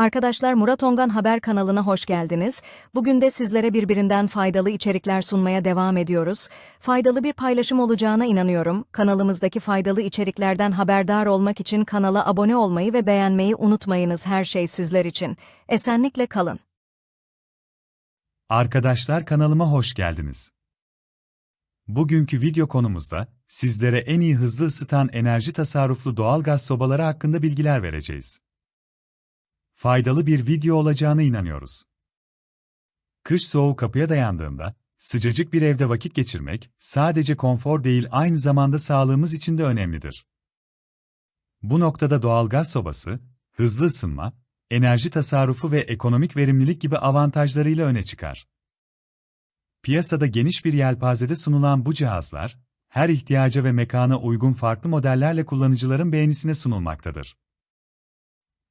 Arkadaşlar Murat Ongan Haber kanalına hoş geldiniz. Bugün de sizlere birbirinden faydalı içerikler sunmaya devam ediyoruz. Faydalı bir paylaşım olacağına inanıyorum. Kanalımızdaki faydalı içeriklerden haberdar olmak için kanala abone olmayı ve beğenmeyi unutmayınız her şey sizler için. Esenlikle kalın. Arkadaşlar kanalıma hoş geldiniz. Bugünkü video konumuzda sizlere en iyi hızlı ısıtan enerji tasarruflu doğalgaz sobaları hakkında bilgiler vereceğiz. Faydalı bir video olacağına inanıyoruz. Kış soğuğu kapıya dayandığında sıcacık bir evde vakit geçirmek sadece konfor değil aynı zamanda sağlığımız için de önemlidir. Bu noktada doğalgaz sobası, hızlı ısınma, enerji tasarrufu ve ekonomik verimlilik gibi avantajlarıyla öne çıkar. Piyasada geniş bir yelpazede sunulan bu cihazlar, her ihtiyaca ve mekana uygun farklı modellerle kullanıcıların beğenisine sunulmaktadır.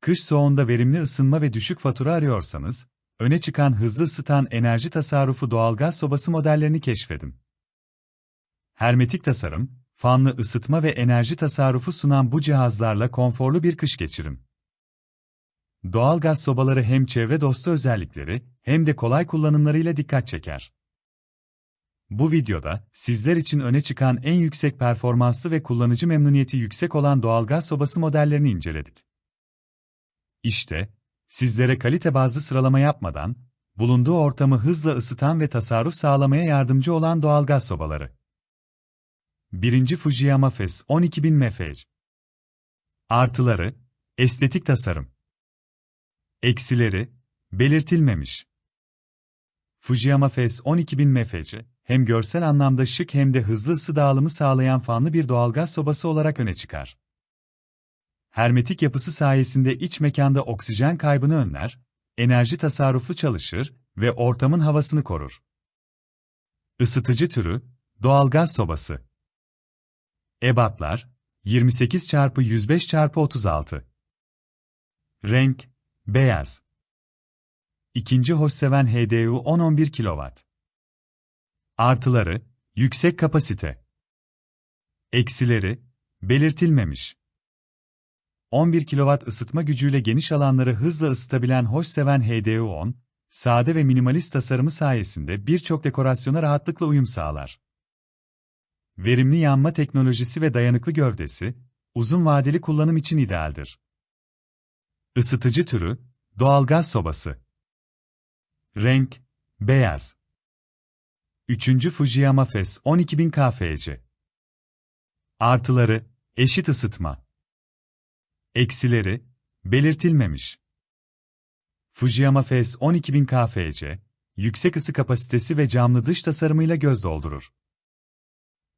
Kış soğuğunda verimli ısınma ve düşük fatura arıyorsanız, öne çıkan hızlı ısıtan enerji tasarrufu doğalgaz sobası modellerini keşfedin. Hermetik tasarım, fanlı ısıtma ve enerji tasarrufu sunan bu cihazlarla konforlu bir kış geçirin. Doğalgaz sobaları hem çevre dostu özellikleri hem de kolay kullanımlarıyla dikkat çeker. Bu videoda sizler için öne çıkan en yüksek performanslı ve kullanıcı memnuniyeti yüksek olan doğalgaz sobası modellerini inceledik. İşte, sizlere kalite bazlı sıralama yapmadan, bulunduğu ortamı hızla ısıtan ve tasarruf sağlamaya yardımcı olan doğalgaz sobaları. 1. Fujiyama FES 12000 MFH Artıları, estetik tasarım. Eksileri, belirtilmemiş. Fujiyama FES 12000 MFC, hem görsel anlamda şık hem de hızlı ısı dağılımı sağlayan fanlı bir doğalgaz sobası olarak öne çıkar. Hermetik yapısı sayesinde iç mekanda oksijen kaybını önler, enerji tasarruflu çalışır ve ortamın havasını korur. Isıtıcı türü, doğalgaz sobası. Ebatlar, 28 x 105 x 36. Renk, beyaz. İkinci hoşseven HDU 10-11 kW. Artıları, yüksek kapasite. Eksileri, belirtilmemiş. 11 kW ısıtma gücüyle geniş alanları hızla ısıtabilen hoşseven HDU10, sade ve minimalist tasarımı sayesinde birçok dekorasyona rahatlıkla uyum sağlar. Verimli yanma teknolojisi ve dayanıklı gövdesi, uzun vadeli kullanım için idealdir. Isıtıcı türü, doğalgaz sobası. Renk, beyaz. 3. Fujiyama FES 12000 KFC. Artıları, eşit ısıtma. Eksileri, belirtilmemiş. Fujiyama FES 12000 KFC, yüksek ısı kapasitesi ve camlı dış tasarımıyla göz doldurur.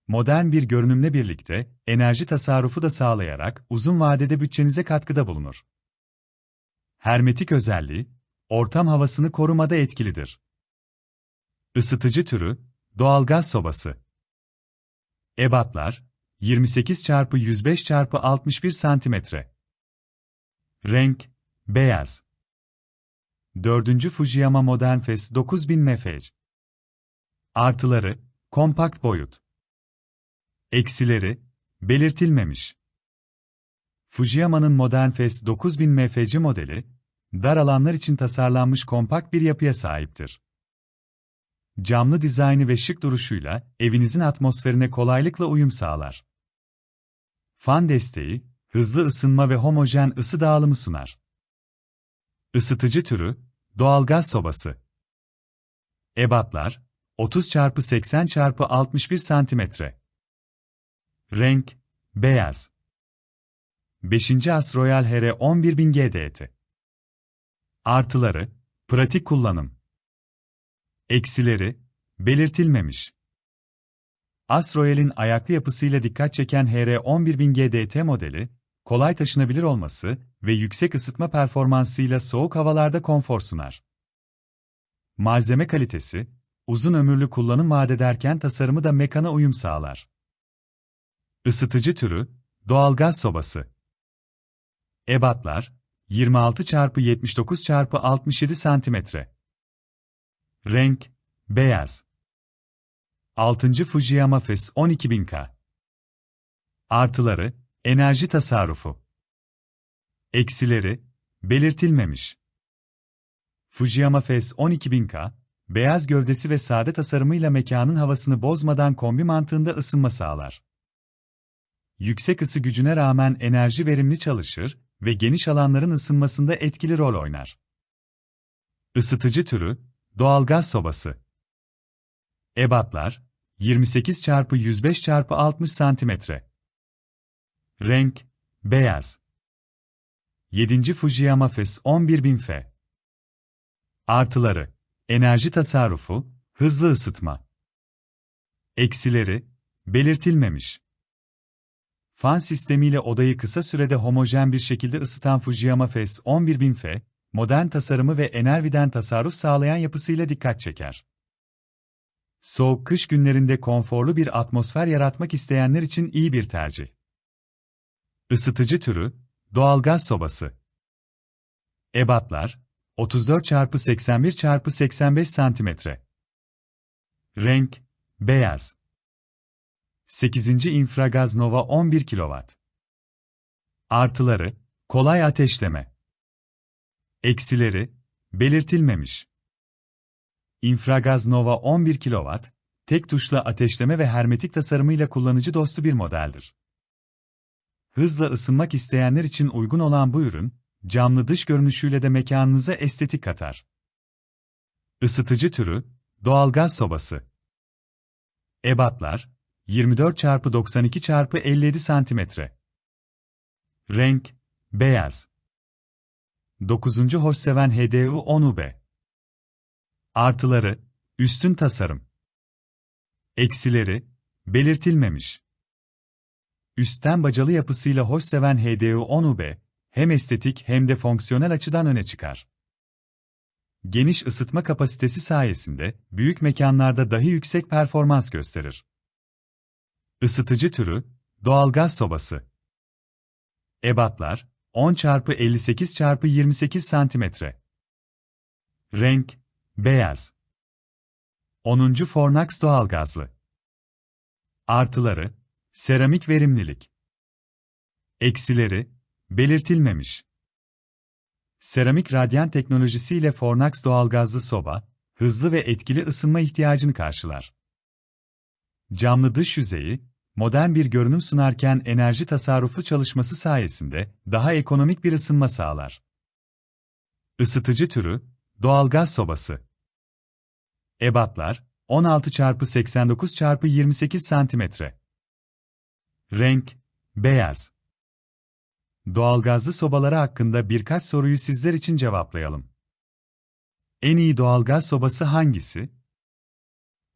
Modern bir görünümle birlikte, enerji tasarrufu da sağlayarak uzun vadede bütçenize katkıda bulunur. Hermetik özelliği, ortam havasını korumada etkilidir. Isıtıcı türü, doğalgaz sobası. Ebatlar, 28 x 105 x 61 cm. Renk, beyaz. 4. Fujiyama Modern FES 9000 MFH. Artıları, kompakt boyut. Eksileri, belirtilmemiş. Fujiyama'nın Modern FES 9000 MFC modeli, dar alanlar için tasarlanmış kompakt bir yapıya sahiptir. Camlı dizaynı ve şık duruşuyla evinizin atmosferine kolaylıkla uyum sağlar. Fan desteği, hızlı ısınma ve homojen ısı dağılımı sunar. Isıtıcı türü, doğalgaz sobası. Ebatlar, 30 x 80 x 61 cm. Renk, beyaz. 5. As Royal HR 11000 GDT. Artıları, pratik kullanım. Eksileri, belirtilmemiş. As Royal'in ayaklı yapısıyla dikkat çeken HR11000 GDT modeli, kolay taşınabilir olması ve yüksek ısıtma performansıyla soğuk havalarda konfor sunar. Malzeme kalitesi, uzun ömürlü kullanım vaat ederken tasarımı da mekana uyum sağlar. Isıtıcı türü, doğalgaz sobası. Ebatlar, 26 x 79 x 67 cm. Renk, beyaz. 6. Fujiyama FES 12000K. Artıları, enerji tasarrufu. Eksileri, belirtilmemiş. Fujiyama FS 12000K, beyaz gövdesi ve sade tasarımıyla mekanın havasını bozmadan kombi mantığında ısınma sağlar. Yüksek ısı gücüne rağmen enerji verimli çalışır ve geniş alanların ısınmasında etkili rol oynar. Isıtıcı türü, doğalgaz sobası. Ebatlar, 28 x 105 x 60 cm. Renk, beyaz. 7. Fujiyama FS 11000F. Artıları, enerji tasarrufu, hızlı ısıtma. Eksileri, belirtilmemiş. Fan sistemiyle odayı kısa sürede homojen bir şekilde ısıtan Fujiyama FS 11000F, modern tasarımı ve enerjiden tasarruf sağlayan yapısıyla dikkat çeker. Soğuk kış günlerinde konforlu bir atmosfer yaratmak isteyenler için iyi bir tercih. Isıtıcı türü, doğalgaz sobası. Ebatlar, 34 x 81 x 85 cm. Renk, beyaz. 8. İnfragaz Nova 11 kW. Artıları, kolay ateşleme. Eksileri, belirtilmemiş. Infragaz Nova 11 kW, tek tuşla ateşleme ve hermetik tasarımıyla kullanıcı dostu bir modeldir. Hızla ısınmak isteyenler için uygun olan bu ürün, camlı dış görünüşüyle de mekanınıza estetik katar. Isıtıcı türü, doğalgaz sobası. Ebatlar, 24 x 92 x 57 cm. Renk, beyaz. 9. Hoşseven HDU 10UB. Artıları, üstün tasarım. Eksileri, belirtilmemiş. Üstten bacalı yapısıyla hoşseven HDU 10UB, hem estetik hem de fonksiyonel açıdan öne çıkar. Geniş ısıtma kapasitesi sayesinde, büyük mekanlarda dahi yüksek performans gösterir. Isıtıcı türü, doğalgaz sobası. Ebatlar, 10 x 58 x 28 cm. Renk, beyaz. 10. Fornax doğalgazlı. Artıları, seramik verimlilik. Eksileri, belirtilmemiş. Seramik radyan teknolojisiyle Fornax doğalgazlı soba, hızlı ve etkili ısınma ihtiyacını karşılar. Camlı dış yüzeyi, modern bir görünüm sunarken enerji tasarruflu çalışması sayesinde daha ekonomik bir ısınma sağlar. Isıtıcı türü, doğalgaz sobası. Ebatlar, 16 x 89 x 28 cm. Renk, beyaz. Doğalgazlı sobaları hakkında birkaç soruyu sizler için cevaplayalım. En iyi doğalgaz sobası hangisi?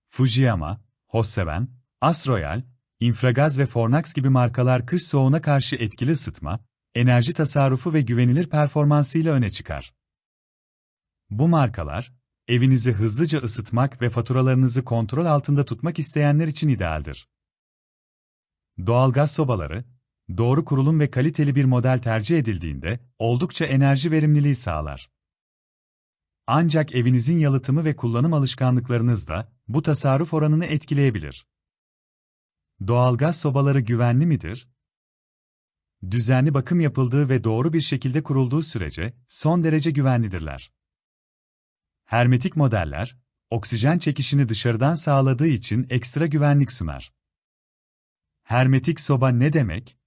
Fujiyama, Hosseven, Asroyal, Infragaz ve Fornax gibi markalar kış soğuğuna karşı etkili ısıtma, enerji tasarrufu ve güvenilir performansıyla öne çıkar. Bu markalar, evinizi hızlıca ısıtmak ve faturalarınızı kontrol altında tutmak isteyenler için idealdir. Doğalgaz sobaları, doğru kurulum ve kaliteli bir model tercih edildiğinde oldukça enerji verimliliği sağlar. Ancak evinizin yalıtımı ve kullanım alışkanlıklarınız da bu tasarruf oranını etkileyebilir. Doğalgaz sobaları güvenli midir? Düzenli bakım yapıldığı ve doğru bir şekilde kurulduğu sürece son derece güvenlidirler. Hermetik modeller, oksijen çekişini dışarıdan sağladığı için ekstra güvenlik sunar. Hermetik soba ne demek?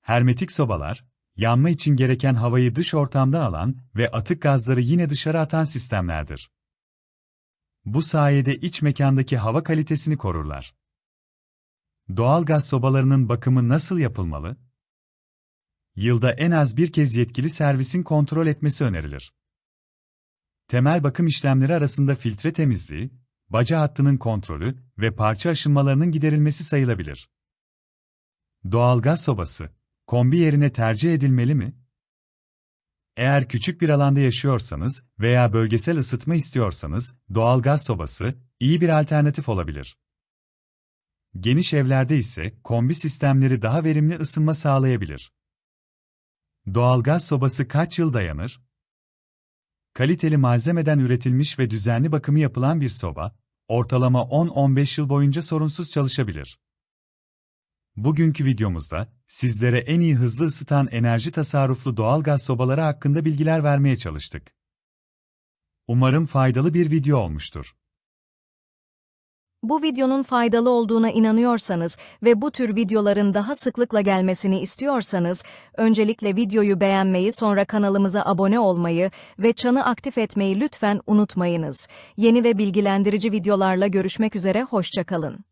Hermetik sobalar, yanma için gereken havayı dış ortamda alan ve atık gazları yine dışarı atan sistemlerdir. Bu sayede iç mekandaki hava kalitesini korurlar. Doğal gaz sobalarının bakımı nasıl yapılmalı? Yılda en az bir kez yetkili servisin kontrol etmesi önerilir. Temel bakım işlemleri arasında filtre temizliği, baca hattının kontrolü ve parça aşınmalarının giderilmesi sayılabilir. Doğalgaz sobası, kombi yerine tercih edilmeli mi? Eğer küçük bir alanda yaşıyorsanız veya bölgesel ısıtma istiyorsanız, doğalgaz sobası iyi bir alternatif olabilir. Geniş evlerde ise kombi sistemleri daha verimli ısınma sağlayabilir. Doğalgaz sobası kaç yıl dayanır? Kaliteli malzemeden üretilmiş ve düzenli bakımı yapılan bir soba, ortalama 10-15 yıl boyunca sorunsuz çalışabilir. Bugünkü videomuzda sizlere en iyi hızlı ısıtan enerji tasarruflu doğalgaz sobaları hakkında bilgiler vermeye çalıştık. Umarım faydalı bir video olmuştur. Bu videonun faydalı olduğuna inanıyorsanız ve bu tür videoların daha sıklıkla gelmesini istiyorsanız, öncelikle videoyu beğenmeyi sonra kanalımıza abone olmayı ve çanı aktif etmeyi lütfen unutmayınız. Yeni ve bilgilendirici videolarla görüşmek üzere, hoşçakalın.